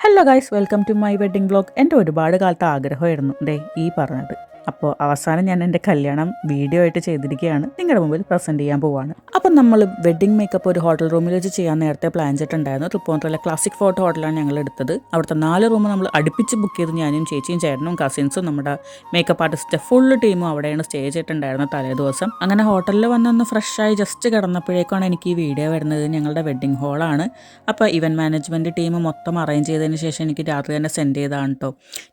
Hello guys welcome to my wedding blog എന്റെ ഒരുപാട് കാലത്തെ ആഗ്രഹമായിരുന്നു ദേ ഈ പറഞ്ഞത്. അപ്പോൾ അവസാനം ഞാൻ എന്റെ കല്യാണം വീഡിയോ ആയിട്ട് ചെയ്തിരിക്കുകയാണ്. നിങ്ങളുടെ മുമ്പിൽ പ്രസന്റ് ചെയ്യാൻ പോവാണ്. അപ്പം നമ്മൾ വെഡ്ഡിംഗ് മേക്കപ്പ് ഒരു ഹോട്ടൽ റൂമിൽ വെച്ച് ചെയ്യാൻ നേരത്തെ പ്ലാൻ ചെയ്തിട്ടുണ്ടായിരുന്നു. തൃപ്പൂണിത്തുറയിലെ ക്ലാസിക് ഫോട്ടോ ഹോട്ടലാണ് ഞങ്ങൾ എടുത്തത്. അവിടുത്തെ നാല് റൂം നമ്മൾ അടുപ്പിച്ച് ബുക്ക് ചെയ്ത് ഞാനും ചേച്ചിയും ചേട്ടനും കസിൻസും നമ്മുടെ മേക്കപ്പ് ആർട്ടിസ്റ്റ് ഫുൾ ടീമും അവിടെയാണ് സ്റ്റേ ചെയ്തിട്ടുണ്ടായിരുന്നത് തലേ ദിവസം. അങ്ങനെ ഹോട്ടലിൽ വന്നൊന്ന് ഫ്രഷായി ജസ്റ്റ് കിടന്നപ്പോഴേക്കാണ് എനിക്ക് ഈ വീഡിയോ വരുന്നത്. ഞങ്ങളുടെ വെഡ്ഡിംഗ് ഹോളാണ് അപ്പോൾ ഇവന്റ് മാനേജ്മെന്റ് ടീം മൊത്തം അറേഞ്ച് ചെയ്തതിന് ശേഷം എനിക്ക് രാത്രി തന്നെ സെൻഡ് ചെയ്താണ് കേട്ടോ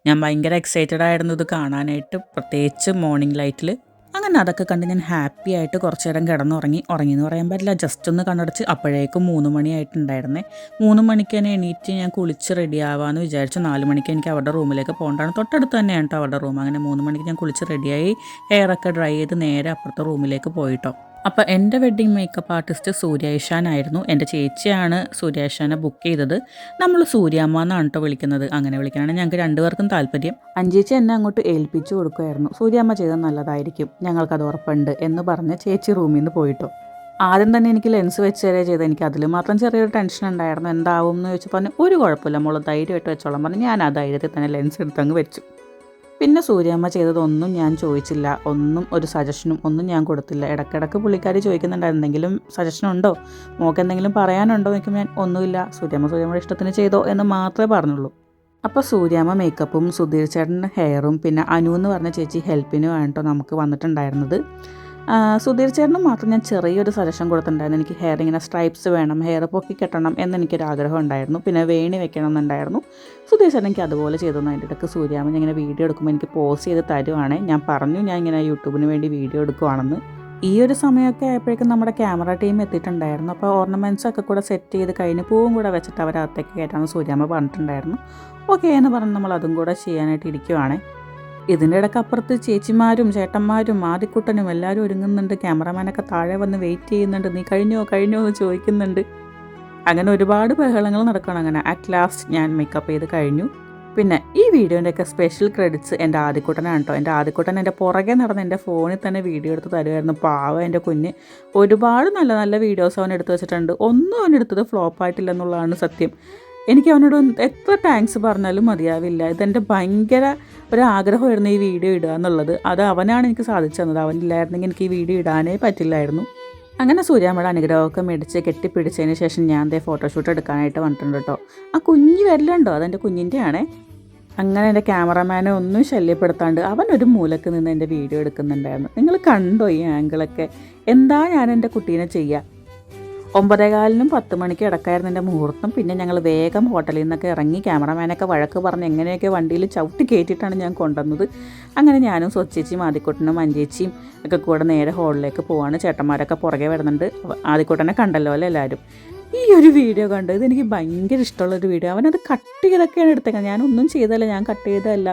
ഞാൻ ഭയങ്കര എക്സൈറ്റഡ് ആയിരുന്നു ഇത് കാണാനായിട്ട്. പ്രത്യേകിച്ച് മോർണിംഗ് ലൈറ്റിൽ അങ്ങനെ അതൊക്കെ കണ്ട് ഞാൻ ഹാപ്പി ആയിട്ട് കുറച്ച് നേരം കിടന്നുറങ്ങി. ഉറങ്ങി എന്ന് പറയാൻ പറ്റില്ല. ജസ്റ്റ് ഒന്ന് കണ്ണടച്ച് അപ്പോഴേക്കും മൂന്ന് മണിയായിട്ടുണ്ടായിരുന്നേ മൂന്ന് മണിക്ക് തന്നെ എണീറ്റ് ഞാൻ കുളിച്ച് റെഡി ആവാമെന്ന് വിചാരിച്ചു. നാല് മണിക്ക് എനിക്ക് അവരുടെ റൂമിലേക്ക് പോകേണ്ടതാണ് തൊട്ടടുത്ത് തന്നെയാണ് കേട്ടോ അവരുടെ റൂം അങ്ങനെ മൂന്ന് മണിക്ക് ഞാൻ കുളിച്ച് റെഡിയായി ഹെയറൊക്കെ ഡ്രൈ ചെയ്ത് നേരെ അപ്പുറത്തെ റൂമിലേക്ക് പോയിട്ടോ. അപ്പോൾ എന്റെ വെഡ്ഡിങ് മേക്കപ്പ് ആർട്ടിസ്റ്റ് സൂര്യ ആയിരുന്നു. എന്റെ ചേച്ചിയാണ് സൂര്യ ഇഷാനെ ബുക്ക് ചെയ്തത്. നമ്മൾ സൂര്യാമ്മ എന്നാണ് കേട്ടോ വിളിക്കുന്നത്. അങ്ങനെ വിളിക്കാനാണ് ഞങ്ങൾക്ക് രണ്ടുപേർക്കും താല്പര്യം. അഞ്ചേച്ചി എന്നെ അങ്ങോട്ട് ഏൽപ്പിച്ചു കൊടുക്കുമായിരുന്നു സൂര്യാമ്മ ചെയ്തത് നല്ലതായിരിക്കും. ഞങ്ങൾക്കത് ഉറപ്പുണ്ട് എന്ന് പറഞ്ഞ് ചേച്ചി റൂമിൽ നിന്ന് പോയിട്ടോ. ആദ്യം തന്നെ എനിക്ക് ലെൻസ് വെച്ച് തരേ ചെയ്ത് എനിക്ക് അതിൽ മാത്രം ചെറിയൊരു ടെൻഷൻ ഉണ്ടായിരുന്നു. എന്താവും എന്ന് ചോദിച്ചു പറഞ്ഞു ഒരു കുഴപ്പമില്ല മോൾ ധൈര്യമായിട്ട് വെച്ചോളാം പറഞ്ഞു ഞാൻ ആ ധൈര്യത്തിൽ തന്നെ ലെൻസ് എടുത്തങ്ങ് വെച്ചു. പിന്നെ സൂര്യമ്മ ചെയ്തതൊന്നും ഞാൻ ചോദിച്ചില്ല. ഒന്നും ഒരു സജഷനും ഒന്നും ഞാൻ കൊടുത്തില്ല. ഇടക്കിടക്ക് പുള്ളിക്കാരി ചോദിക്കുന്നുണ്ടായിരുന്നെങ്കിലും സജഷൻ ഉണ്ടോ? മോക്ക് എന്തെങ്കിലും പറയാനുണ്ടോ എന്ന് ഞാൻ ഒന്നുമില്ല. സൂര്യമ്മ സൂര്യമ്മയുടെ ഇഷ്ടത്തിന് ചെയ്തോ എന്ന് മാത്രമേ പറഞ്ഞുള്ളൂ. അപ്പോൾ സൂര്യാമ്മ മേക്കപ്പും സുധീർ ചേട്ടൻ ഹെയറും പിന്നെ അനു എന്ന് പറഞ്ഞ ചേച്ചി ഹെൽപ്പിനുമാണ് കേട്ടോ നമുക്ക് വന്നിട്ടുണ്ടായിരുന്നത്. സുധീർ ചേട്ടന് മാത്രം ഞാൻ ചെറിയൊരു സജഷൻ കൊടുത്തിട്ടുണ്ടായിരുന്നു. എനിക്ക് ഹെയർ ഇങ്ങനെ സ്ട്രൈപ്സ് വേണം ഹെയർ പൊക്കി കെട്ടണം എന്നെനിക്കൊരു ആഗ്രഹം ഉണ്ടായിരുന്നു. പിന്നെ വേണി വെക്കണം എന്നുണ്ടായിരുന്നു സുധീർ ചേട്ടൻ എനിക്ക് അതുപോലെ ചെയ്തു തന്നു അതിന്റെ ഇടയ്ക്ക് സൂര്യാമൻ ഇങ്ങനെ വീഡിയോ എടുക്കുമ്പോൾ എനിക്ക് പോസ് ചെയ്ത് തരുവാണ്. ഞാൻ പറഞ്ഞു ഞാൻ ഇങ്ങനെ യൂട്യൂബിന് വേണ്ടി വീഡിയോ എടുക്കുവാണെന്ന്. ഈ ഒരു സമയമൊക്കെ ആയപ്പോഴേക്കും നമ്മുടെ ക്യാമറ ടീം എത്തിയിട്ടുണ്ടായിരുന്നു. അപ്പോൾ ഓർണമെന്റ്സ് ഒക്കെ കൂടെ സെറ്റ് ചെയ്ത് കഴിഞ്ഞ് പൂവും കൂടെ വെച്ചിട്ട് അവരകത്തേക്ക് കയറ്റാമെന്ന് സൂര്യാമ്മ പറഞ്ഞിട്ടുണ്ടായിരുന്നു. ഓക്കെ എന്ന് പറഞ്ഞ് നമ്മൾ അതും കൂടെ ചെയ്യാനായിട്ട് ഇരിക്കുവാണേ. ഇതിന്റെ ഇടയ്ക്ക് അപ്പുറത്ത് ചേച്ചിമാരും ചേട്ടന്മാരും ആദിക്കുട്ടനും എല്ലാവരും ഒരുങ്ങുന്നുണ്ട്. ക്യാമറമാനൊക്കെ താഴെ വന്ന് വെയിറ്റ് ചെയ്യുന്നുണ്ട്. നീ കഴിഞ്ഞോ കഴിഞ്ഞോ എന്ന് ചോദിക്കുന്നുണ്ട്. അങ്ങനെ ഒരുപാട് ബഹളങ്ങൾ നടക്കണം അങ്ങനെ. അറ്റ് ലാസ്റ്റ് ഞാൻ മേക്കപ്പ് ചെയ്ത് കഴിഞ്ഞു. പിന്നെ ഈ വീഡിയോന്റെയൊക്കെ സ്പെഷ്യൽ ക്രെഡിറ്റ്സ് എന്റെ ആദിക്കുട്ടനാണ് കേട്ടോ എന്റെ ആദിക്കുട്ടൻ എന്റെ പുറകെ നടന്ന് എന്റെ ഫോണിൽ തന്നെ വീഡിയോ എടുത്ത് തരുമായിരുന്നു പാവ എന്റെ കുഞ്ഞ്. ഒരുപാട് നല്ല നല്ല വീഡിയോസ് അവൻ എടുത്ത് വെച്ചിട്ടുണ്ട്. ഒന്നും അവൻ എടുത്തത് ഫ്ലോപ്പ് ആയിട്ടില്ല എന്നുള്ളതാണ് സത്യം. എനിക്ക് അവനോട് എത്ര താങ്ക്സ് പറഞ്ഞാലും മതിയാവില്ല. ഇതെന്റെ ഭയങ്കര ഒരാഗ്രഹമായിരുന്നു ഈ വീഡിയോ ഇടുക എന്നുള്ളത്. അത് അവനാണ് എനിക്ക് സാധിച്ചു തന്നത്. അവനില്ലായിരുന്നെങ്കിൽ എനിക്ക് ഈ വീഡിയോ ഇടാനേ പറ്റില്ലായിരുന്നു. അങ്ങനെ സൂര്യാമ്മയുടെ അനുഗ്രഹമൊക്കെ മേടിച്ച് കെട്ടിപ്പിടിച്ചതിന് ശേഷം ഞാൻ ദേ ഫോട്ടോഷൂട്ട് എടുക്കാനായിട്ട് വന്നിട്ടുണ്ട് കേട്ടോ. ആ കുഞ്ഞ് വരലുണ്ടോ? അതെന്റെ കുഞ്ഞിന്റെ ആണേ അങ്ങനെ എന്റെ ക്യാമറമാനെ ഒന്നും ശല്യപ്പെടുത്താണ്ട് അവൻ ഒരു മൂലക്ക് നിന്ന് എന്റെ വീഡിയോ എടുക്കുന്നുണ്ടായിരുന്നു. നിങ്ങൾ കണ്ടോ ഈ ആംഗിളൊക്കെ എന്താ ഞാൻ എന്റെ കുട്ടീനെ ചെയ്യുക? ഒമ്പതേകാലിനും പത്ത് മണിക്ക് ഇടക്കായിരുന്നു എന്റെ മുഹൂർത്തം. പിന്നെ ഞങ്ങൾ വേഗം ഹോട്ടലിൽ നിന്നൊക്കെ ഇറങ്ങി ക്യാമറമാനൊക്കെ വഴക്ക് പറഞ്ഞ് എങ്ങനെയൊക്കെ വണ്ടിയിൽ ചവിട്ടി കയറ്റിയിട്ടാണ് ഞാൻ കൊണ്ടുവന്നത്. അങ്ങനെ ഞാനും സ്വച്ചേച്ചിയും ആദിക്കുട്ടനും അഞ്ചേച്ചിയും ഒക്കെ കൂടെ നേരെ ഹോളിലേക്ക് പോവാണ്. ചേട്ടന്മാരൊക്കെ പുറകെ വരുന്നുണ്ട്. ആദിക്കുട്ടനെ കണ്ടല്ലോ അല്ലേ എല്ലാവരും? ഈ ഒരു വീഡിയോ കണ്ട് ഇതെനിക്ക് ഭയങ്കര ഇഷ്ടമുള്ളൊരു വീഡിയോ. അവനത് കട്ട് ചെയ്തൊക്കെയാണ് എടുത്തേക്കുന്നത്. ഞാനൊന്നും ചെയ്തല്ല ഞാൻ കട്ട് ചെയ്തതല്ല.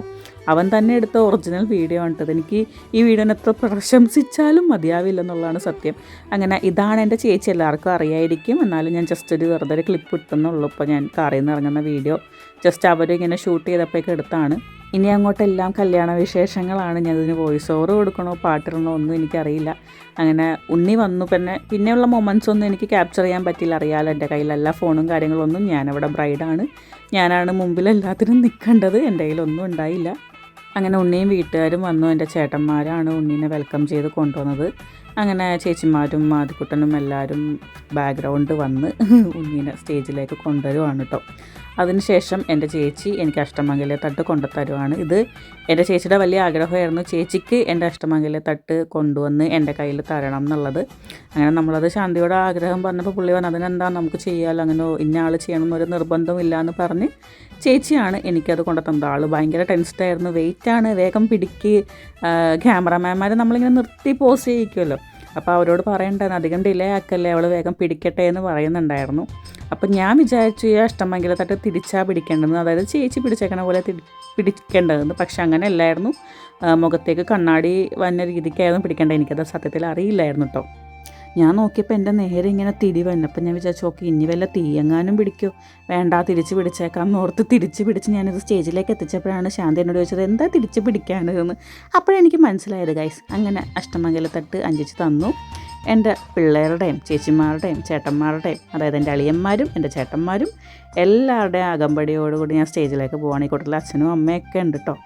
അവൻ തന്നെ എടുത്ത ഒറിജിനൽ വീഡിയോ ആണ് എനിക്ക് ഈ വീഡിയോനെ എത്ര പ്രശംസിച്ചാലും മതിയാവില്ല എന്നുള്ളതാണ് സത്യം. അങ്ങനെ ഇതാണ് എന്റെ ചേച്ചി. എല്ലാവർക്കും അറിയായിരിക്കും. എന്നാലും ഞാൻ ജസ്റ്റ് ഒരു വെറുതെ ഒരു ക്ലിപ്പ് ഇട്ടെന്നുള്ളൂ. ഇപ്പോൾ ഞാൻ കാറിൽ നിന്ന് ഇറങ്ങുന്ന വീഡിയോ ജസ്റ്റ് അവരിങ്ങനെ ഷൂട്ട് ചെയ്തപ്പോഴേക്ക് എടുത്താണ്. ഇനി അങ്ങോട്ടെല്ലാം കല്യാണ വിശേഷങ്ങളാണ്. ഞാൻ ഇതിന് വോയിസ് ഓവർ കൊടുക്കണോ പാട്ടിടണോ ഒന്നും എനിക്കറിയില്ല. അങ്ങനെ ഉണ്ണി വന്നു. പിന്നെ പിന്നെയുള്ള മൊമെന്റ്സ് ഒന്നും എനിക്ക് ക്യാപ്ചർ ചെയ്യാൻ പറ്റില്ല. അറിയാലോ എന്റെ കയ്യിലെല്ലാ ഫോണും കാര്യങ്ങളൊന്നും ഞാനവിടെ ബ്രൈഡാണ് ഞാനാണ് മുമ്പിൽ എല്ലാത്തിനും നിൽക്കേണ്ടത്. എന്റെ കയ്യിലൊന്നും ഉണ്ടായില്ല. അങ്ങനെ ഉണ്ണിയും വീട്ടുകാരും വന്നു. എന്റെ ചേട്ടന്മാരാണ് ഉണ്ണീനെ വെൽക്കം ചെയ്ത് കൊണ്ടുവന്നത്. അങ്ങനെ ചേച്ചിമാരും മാതിക്കുട്ടനും എല്ലാവരും ബാക്ക്ഗ്രൗണ്ട് വന്ന് ഉണ്ണീനെ സ്റ്റേജിലേക്ക് കൊണ്ടുവരുവാണ് കേട്ടോ അതിനുശേഷം എന്റെ ചേച്ചി എനിക്ക് അഷ്ടമംഗല്യ തട്ട് കൊണ്ടുത്തരുവാണ് ഇത് എന്റെ ചേച്ചിയുടെ വലിയ ആഗ്രഹമായിരുന്നു. ചേച്ചിക്ക് എന്റെ അഷ്ടമംഗല്യ തട്ട് കൊണ്ടുവന്ന് എന്റെ കയ്യിൽ തരണം എന്നുള്ളത്. അങ്ങനെ നമ്മളത് ശാന്തിയോടെ ആഗ്രഹം പറഞ്ഞപ്പോൾ പുള്ളി പറഞ്ഞു അതിനെന്താ നമുക്ക് ചെയ്യാമല്ലോ അങ്ങനെ ഇന്ന ആൾ ചെയ്യണം എന്നൊരു നിർബന്ധമില്ല എന്ന് പറഞ്ഞ് ചേച്ചിയാണ് എനിക്കത് കൊണ്ടുത്തന്നത് ആൾ ഭയങ്കര ടെൻസ്ഡായിരുന്നു വെയിറ്റ് വെയിറ്റാണ് വേഗം പിടിക്ക്. ക്യാമറമാൻമാർ നമ്മളിങ്ങനെ നിർത്തി പോസ് ചെയ്യിക്കുമല്ലോ അപ്പോൾ അവരോട് പറയണ്ടായിരുന്നു അധികം ഡിലേ ആക്കല്ലേ അവൾ വേഗം പിടിക്കട്ടെ എന്ന് പറയുന്നുണ്ടായിരുന്നു. അപ്പം ഞാൻ വിചാരിച്ചു ഈ തട്ട് തിരിച്ചാ പിടിക്കേണ്ടതെന്ന്. അതായത് ചേച്ചി പിടിച്ചേക്കണ പോലെ പിടിക്കേണ്ടതെന്ന്. പക്ഷെ അങ്ങനെ അല്ലായിരുന്നു. മുഖത്തേക്ക് കണ്ണാടി വന്ന രീതിക്കായിരുന്നു പിടിക്കേണ്ടത്. എനിക്കത് സത്യത്തിൽ അറിയില്ലായിരുന്നു കേട്ടോ ഞാൻ നോക്കിയപ്പോൾ എന്റെ നേരെ ഇങ്ങനെ തിരി വന്നു. അപ്പം ഞാൻ വിചാരിച്ചു ഓക്കെ ഇനി വല്ല തീയങ്ങാനും പിടിക്കോ. വേണ്ട തിരിച്ച് പിടിച്ചേക്കാം എന്ന് ഓർത്ത് തിരിച്ച് പിടിച്ച് ഞാനിത് സ്റ്റേജിലേക്ക് എത്തിച്ചപ്പോഴാണ് ശാന്തി എന്നോട് ചോദിച്ചത് എന്താ തിരിച്ച് പിടിക്കാനെന്ന് അപ്പോഴെനിക്ക് മനസ്സിലായത് ഗൈസ് അങ്ങനെ അഷ്ടമംഗലത്തട്ട് അഞ്ചിച്ച് തന്നു. എന്റെ പിള്ളേരുടെയും ചേച്ചിമാരുടെയും ചേട്ടന്മാരുടെയും അതായത് എന്റെ അളിയന്മാരും എന്റെ ചേട്ടന്മാരും എല്ലാവരുടെയും അകമ്പടിയോടുകൂടി ഞാൻ സ്റ്റേജിലേക്ക് പോവാണ്. ഈ കൂട്ടത്തിൽ അച്ഛനും അമ്മയൊക്കെ ഉണ്ട് കേട്ടോ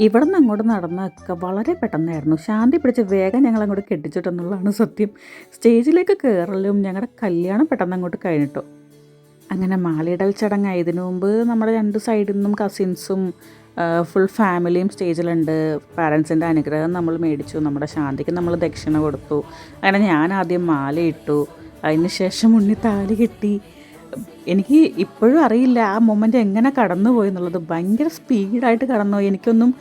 ഇവിടെ നിന്ന് അങ്ങോട്ട് നടന്നൊക്കെ വളരെ പെട്ടെന്നായിരുന്നു. ശാന്തി പിടിച്ച് വേഗം ഞങ്ങൾ അങ്ങോട്ട് കെട്ടിച്ചിട്ടെന്നുള്ളതാണ് സത്യം. സ്റ്റേജിലേക്ക് കയറലും ഞങ്ങളുടെ കല്യാണം പെട്ടെന്ന് അങ്ങോട്ട് കഴിഞ്ഞിട്ടോ. അങ്ങനെ മാലയിടൽ ചടങ്ങായതിനു മുമ്പ് നമ്മുടെ രണ്ട് സൈഡിൽ നിന്നും കസിൻസും ഫുൾ ഫാമിലിയും സ്റ്റേജിലുണ്ട് പാരൻസിന്റെ അനുഗ്രഹം നമ്മൾ മേടിച്ചു. നമ്മുടെ ശാന്തിക്ക് നമ്മൾ ദക്ഷിണ കൊടുത്തു. അങ്ങനെ ഞാൻ ആദ്യം മാലയിട്ടു അതിന് ശേഷം ഉണ്ണി താലി കിട്ടി. എനിക്ക് ഇപ്പോഴും അറിയില്ല ആ മൊമെന്റ് എങ്ങനെ കടന്നുപോയി എന്നുള്ളത്. ഭയങ്കര സ്പീഡായിട്ട് കടന്നുപോയി. എനിക്കൊന്നും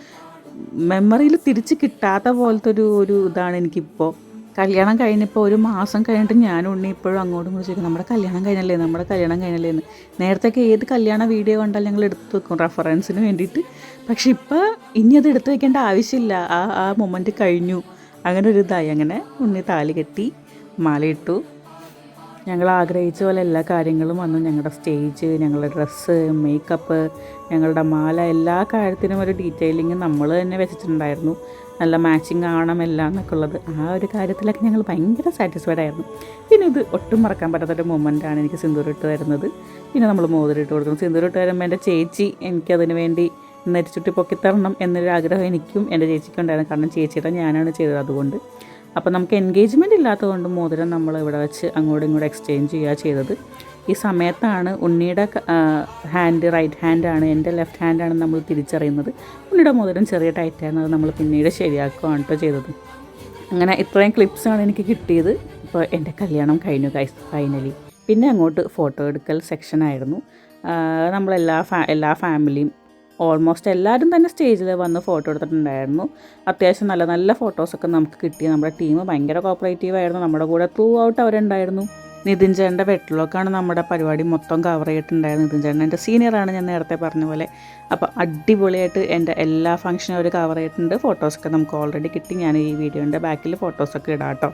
മെമ്മറിയിൽ തിരിച്ച് കിട്ടാത്ത പോലത്തെ ഒരു ഒരു ഇതാണ് എനിക്കിപ്പോൾ കല്യാണം കഴിഞ്ഞപ്പോൾ ഒരു മാസം കഴിഞ്ഞിട്ട് ഞാൻ ഉണ്ണി ഇപ്പോഴും അങ്ങോട്ടും ഇങ്ങോട്ടും ചോദിക്കും നമ്മുടെ കല്യാണം കഴിഞ്ഞല്ലേ? നമ്മുടെ കല്യാണം കഴിഞ്ഞല്ലേ? എന്ന്. നേരത്തെയൊക്കെ ഏത് കല്യാണ വീഡിയോ കണ്ടാലും ഞങ്ങൾ എടുത്ത് വെക്കും റെഫറൻസിന് വേണ്ടിയിട്ട്. പക്ഷെ ഇപ്പോൾ ഇനി അത് എടുത്ത് വെക്കേണ്ട ആവശ്യമില്ല. ആ ആ മൊമെന്റ് കഴിഞ്ഞു. അങ്ങനെ ഒരു ഇതായി. അങ്ങനെ ഉണ്ണി താലി കെട്ടി മാലയിട്ടു. ഞങ്ങൾ ആഗ്രഹിച്ച പോലെ എല്ലാ കാര്യങ്ങളും വന്നു. ഞങ്ങളുടെ സ്റ്റേജ് ഞങ്ങളുടെ ഡ്രസ്സ് മേക്കപ്പ് ഞങ്ങളുടെ മാല എല്ലാ കാര്യത്തിനും ഒരു ഡീറ്റെയിലിങ് നമ്മൾ തന്നെ വെച്ചിട്ടുണ്ടായിരുന്നു. നല്ല മാച്ചിങ് ആവണം എല്ലാം എന്നൊക്കെ ഉള്ളത്. ആ ഒരു കാര്യത്തിലൊക്കെ ഞങ്ങൾ ഭയങ്കര സാറ്റിസ്ഫൈഡ് ആയിരുന്നു. പിന്നെ ഇത് ഒട്ടും മറക്കാൻ പറ്റാത്തൊരു മൊമെന്റാണ് എനിക്ക് സിന്ദൂരിട്ട് തരുന്നത്. പിന്നെ നമ്മൾ മോതിരിട്ട് കൊടുക്കണം. സിന്ദൂരിട്ട് തരുമ്പോൾ എന്റെ ചേച്ചി എനിക്കതിന് വേണ്ടി നെരിച്ചുട്ടി പൊക്കിത്തരണം എന്നൊരു ആഗ്രഹം എനിക്കും എന്റെ ചേച്ചിക്കും ഉണ്ടായിരുന്നു. കാരണം ചേച്ചിയുടെ ഞാനാണ് ചെയ്തത് അതുകൊണ്ട്. അപ്പോൾ നമുക്ക് എൻഗേജ്മെന്റ് ഇല്ലാത്തതുകൊണ്ട് മോതിരം നമ്മൾ ഇവിടെ വെച്ച് അങ്ങോട്ടും ഇങ്ങോട്ടും എക്സ്ചേഞ്ച് ചെയ്യുക ചെയ്തത്. ഈ സമയത്താണ് ഉണ്ണിയുടെ ഹാൻഡ് റൈറ്റ് ഹാൻഡാണ് എന്റെ ലെഫ്റ്റ് ഹാൻഡാണ് നമ്മൾ തിരിച്ചറിയുന്നത്. ഉണ്ണിയുടെ മോതിരം ചെറിയ ടൈറ്റായിരുന്നു അത് നമ്മൾ പിന്നീട് ശരിയാക്കുകയാണ് കേട്ടോ ചെയ്തത്. അങ്ങനെ ഇത്രയും ക്ലിപ്സാണ് എനിക്ക് കിട്ടിയത്. ഇപ്പോൾ എന്റെ കല്യാണം കഴിഞ്ഞു ഗൈസ് ഫൈനലി പിന്നെ അങ്ങോട്ട് ഫോട്ടോ എടുക്കൽ സെക്ഷനായിരുന്നു നമ്മളെല്ലാ ഫാ എല്ലാ ഫാമിലിയും ഓൾമോസ്റ്റ് എല്ലാവരും തന്നെ സ്റ്റേജിൽ വന്ന് ഫോട്ടോ എടുത്തിട്ടുണ്ടായിരുന്നു. അത്യാവശ്യം നല്ല നല്ല ഫോട്ടോസൊക്കെ നമുക്ക് കിട്ടി. നമ്മുടെ ടീം ഭയങ്കര കോപ്പറേറ്റീവ് ആയിരുന്നു. നമ്മുടെ കൂടെ ത്രൂ ഔട്ട് അവരുണ്ടായിരുന്നു. നിതിൻ ചേട്ടന്റെ വെട്ടിലൊക്കെയാണ് നമ്മുടെ പരിപാടി മൊത്തം കവർ ചെയ്തിട്ടുണ്ടായിരുന്നത്. നിതിൻ ചേട്ടൻ എന്റെ സീനിയറാണ് ഞാൻ നേരത്തെ പറഞ്ഞ പോലെ. അപ്പോൾ അടിപൊളിയായിട്ട് എന്റെ എല്ലാ ഫംഗ്ഷനും അവർ കവർ ചെയ്തിട്ടുണ്ട്. ഫോട്ടോസൊക്കെ നമുക്ക് ഓൾറെഡി കിട്ടി. ഞാൻ ഈ വീഡിയോന്റെ ബാക്കിൽ ഫോട്ടോസൊക്കെ ഇടാം കേട്ടോ.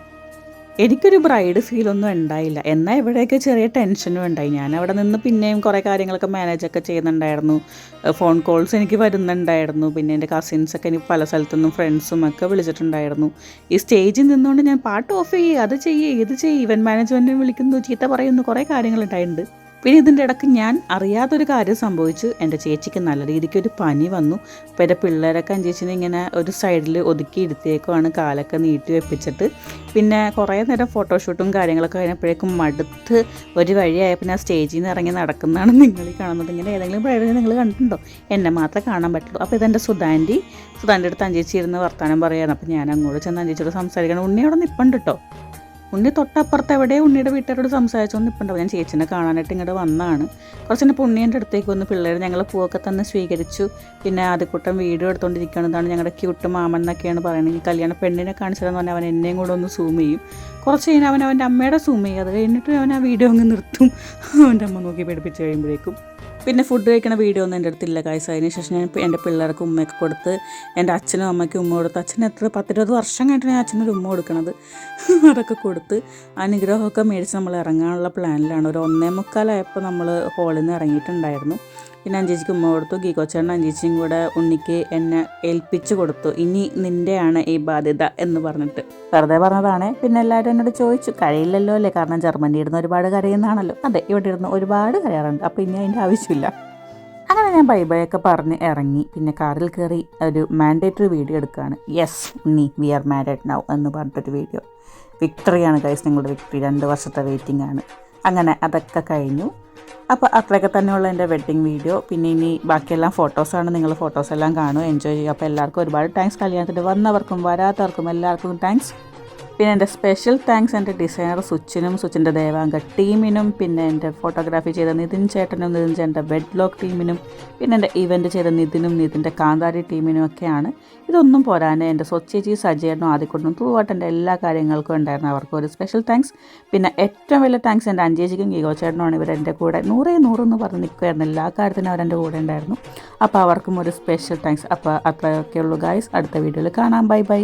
എനിക്കൊരു ബ്രൈഡ് ഫീലൊന്നും ഉണ്ടായില്ല. എന്നാൽ ഇവിടെയൊക്കെ ചെറിയ ടെൻഷനും ഉണ്ടായി. ഞാൻ അവിടെ നിന്ന് പിന്നെയും കുറേ കാര്യങ്ങളൊക്കെ മാനേജൊക്കെ ചെയ്യുന്നുണ്ടായിരുന്നു. ഫോൺ കോൾസ് എനിക്ക് വരുന്നുണ്ടായിരുന്നു. പിന്നെ എന്റെ കസിൻസൊക്കെ എനിക്ക് പല സ്ഥലത്തുനിന്നും ഫ്രണ്ട്സും ഒക്കെ വിളിച്ചിട്ടുണ്ടായിരുന്നു. ഈ സ്റ്റേജിൽ നിന്നുകൊണ്ട് ഞാൻ പാട്ട് ഓഫ് ചെയ്യുക അത് ചെയ്യുക ഇത് ചെയ്യുക ഇവന്റ് മാനേജ്മെന്റിനെ വിളിക്കുന്നു ചീത്ത പറയുന്നു കുറേ കാര്യങ്ങളുണ്ടായിട്ടുണ്ട് പിന്നെ ഇതിന്റെ ഇടയ്ക്ക് ഞാൻ അറിയാത്തൊരു കാര്യം സംഭവിച്ചു. എന്റെ ചേച്ചിക്ക് നല്ല രീതിക്ക് ഒരു പനി വന്നു. അപ്പോൾ എന്റെ പിള്ളേരൊക്കെ അഞ്ചേച്ചിനെ ഇങ്ങനെ ഒരു സൈഡിൽ ഒതുക്കി ഇരുത്തിയേക്കുവാണ് കാലൊക്കെ നീട്ടി വെപ്പിച്ചിട്ട്. പിന്നെ കുറേ നേരം ഫോട്ടോഷൂട്ടും കാര്യങ്ങളൊക്കെ കഴിഞ്ഞപ്പോഴേക്കും മടുത്ത് ഒരു വഴിയായപ്പോൾ ഞാൻ സ്റ്റേജിൽ നിന്ന് ഇറങ്ങി നടക്കുന്നതാണ് നിങ്ങൾ കാണുന്നത്. ഇങ്ങനെ ഏതെങ്കിലും പ്രൈവറ്റ് നിങ്ങൾ കണ്ടിട്ടുണ്ടോ? എന്നെ മാത്രമേ കാണാൻ പറ്റുള്ളൂ. അപ്പോൾ ഇതെന്റെ സുധാന്റെ. സുധാന്റെ അടുത്ത് അഞ്ചേച്ചി ഇരുന്ന് വർത്തമാനം പറയുകയാണ്. അപ്പോൾ ഞാൻ അങ്ങോട്ട് ചെന്ന് അഞ്ചേച്ചിയോട് സംസാരിക്കണം ഉണ്ണി അവിടെ നിൽപ്പുണ്ട് കേട്ടോ. ഉണ്ണി തൊട്ടപ്പുറത്ത് എവിടെ ഉണ്ണിയുടെ വീട്ടുകാരോട് സംസാരിച്ചോണ്ട് നിൽപ്പുണ്ടാവും ഞാൻ ചേച്ചിനെ കാണാനായിട്ട് ഇങ്ങോട്ട് വന്നതാണ് കുറച്ച് കുറച്ചിനെ പുണ്ണിയന്റെ അടുത്തേക്ക് വന്ന് പിള്ളേർ ഞങ്ങൾ പൂവൊക്കെ തന്നെ സ്വീകരിച്ചു. പിന്നെ ആദ്യക്കൂട്ടം വീഡിയോ എടുത്തുകൊണ്ടിരിക്കുന്നതാണ് ഞങ്ങളുടെ ക്യൂട്ട് മാമൻ എന്നൊക്കെയാണ് പറയുന്നത് ഈ കല്യാണ പെണ്ണിനെ കാണിച്ചതെന്ന് പറഞ്ഞാൽ അവൻ എന്നെയും കൂടെ ഒന്ന് സൂം ചെയ്യും. കുറച്ച് കഴിഞ്ഞാൽ അവൻ അവന്റെ അമ്മയുടെ സൂം ചെയ്യും. അത് കഴിഞ്ഞിട്ട് അവൻ ആ വീഡിയോ അങ്ങ് നിർത്തും. അവന്റെ അമ്മ നോക്കി പേടിപ്പിച്ച് കഴിയുമ്പോഴേക്കും. പിന്നെ ഫുഡ് കഴിക്കണ വീഡിയോ ഒന്നും എന്റെ അടുത്തില്ല കായ്സ് അതിന് ശേഷം ഞാൻ എന്റെ പിള്ളേർക്ക് ഉമ്മയൊക്കെ കൊടുത്ത് എന്റെ അച്ഛനും അമ്മയ്ക്കും ഉമ്മ കൊടുത്ത് അച്ഛൻ എത്ര പത്തിരുപത് വർഷം കഴിഞ്ഞിട്ട് ഞാൻ അച്ഛനൊരു ഉമ്മ കൊടുക്കണത്? അതൊക്കെ കൊടുത്ത് അനുഗ്രഹമൊക്കെ മേടിച്ച് നമ്മൾ ഇറങ്ങാനുള്ള പ്ലാനിലാണ് ഒരു ഒന്നേ മുക്കാലായപ്പോൾ നമ്മൾ ഹോളിൽ നിന്ന് ഇറങ്ങിയിട്ടുണ്ടായിരുന്നു. പിന്നെ അഞ്ചേച്ചിക്ക് ഉമ്മ കൊടുത്തു ഗീകോച്ചേട്ടൻ അഞ്ചേച്ചിയും കൂടെ ഉണ്ണിക്ക് എന്നെ ഏൽപ്പിച്ചു കൊടുത്തു. ഇനി നിന്റെയാണ് ഈ ബാധ്യത എന്ന് പറഞ്ഞിട്ട്. വെറുതെ പറഞ്ഞതാണ്. പിന്നെ എല്ലാവരും എന്നോട് ചോദിച്ചു കരയില്ലല്ലോ അല്ലേ? കാരണം ജർമ്മനി ഇരുന്ന് ഒരുപാട് കരയുന്നതാണല്ലോ. അതെ ഇവിടെ ഇരുന്ന് ഒരുപാട് കരയാറുണ്ട്. അപ്പോൾ ഇനി അതിന്റെ ആവശ്യമില്ല. അങ്ങനെ ഞാൻ ബൈ പറഞ്ഞ് ഇറങ്ങി. പിന്നെ കാറിൽ കയറി ഒരു മാൻഡേറ്ററി വീഡിയോ എടുക്കുകയാണ് yes Unni we are married now എന്ന് പറഞ്ഞിട്ടൊരു വീഡിയോ വിക്ടറിയാണ് ഗൈസ് നിങ്ങളുടെ വിക്ടറി രണ്ട് വർഷത്തെ വെയിറ്റിംഗ് ആണ്. അങ്ങനെ അതൊക്കെ കഴിഞ്ഞു. അപ്പോൾ അത്രയൊക്കെ തന്നെയുള്ള എന്റെ വെഡ്ഡിങ് വീഡിയോ പിന്നെ ഇനി ബാക്കിയെല്ലാം ഫോട്ടോസാണ് നിങ്ങൾ ഫോട്ടോസ് എല്ലാം കാണും. എൻജോയ് ചെയ്യുക. അപ്പോൾ എല്ലാവർക്കും ഒരുപാട് താങ്ക്സ് കല്യാണത്തിന് വന്നവർക്കും വരാത്തവർക്കും എല്ലാവർക്കും താങ്ക്സ് പിന്നെ എന്റെ സ്പെഷ്യൽ താങ്ക്സ് എന്റെ ഡിസൈനർ സുച്ചിനും സുച്ചിന്റെ ദേവാംഗ ടീമിനും പിന്നെ എന്റെ ഫോട്ടോഗ്രാഫി ചെയ്ത നിതിൻ ചേട്ടനും നിതിൻ ചേട്ടന്റെ ബെഡ് ബ്ലോക്ക് ടീമിനും പിന്നെ എന്റെ ഇവന്റ് ചെയ്ത നിതിനും നിതിന്റെ കാന്താരി ടീമിനും ഒക്കെയാണ്. ഇതൊന്നും പോരാനെ എന്റെ സ്വച്ചേച്ചി സജയനും ആദ്യക്കൊണ്ടും തൂവാട്ട് എന്റെ എല്ലാ കാര്യങ്ങൾക്കും ഉണ്ടായിരുന്നു അവർക്ക് ഒരു സ്പെഷ്യൽ താങ്ക്സ് പിന്നെ ഏറ്റവും വലിയ താങ്ക്സ് എന്റെ അഞ്ചേച്ചിക്കും ഗീഗോ ചേട്ടനുമാണ്. ഇവർ എന്റെ കൂടെ നൂറേ നൂറെന്ന് പറഞ്ഞ് നിൽക്കുമായിരുന്നു എല്ലാ കാര്യത്തിനും അവരെന്റെ കൂടെ ഉണ്ടായിരുന്നു. അപ്പോൾ അവർക്കും ഒരു സ്പെഷ്യൽ താങ്ക്സ് അപ്പോൾ അത്രയൊക്കെയുള്ളൂ ഗായ്സ് അടുത്ത വീഡിയോയിൽ കാണാം. Bye bye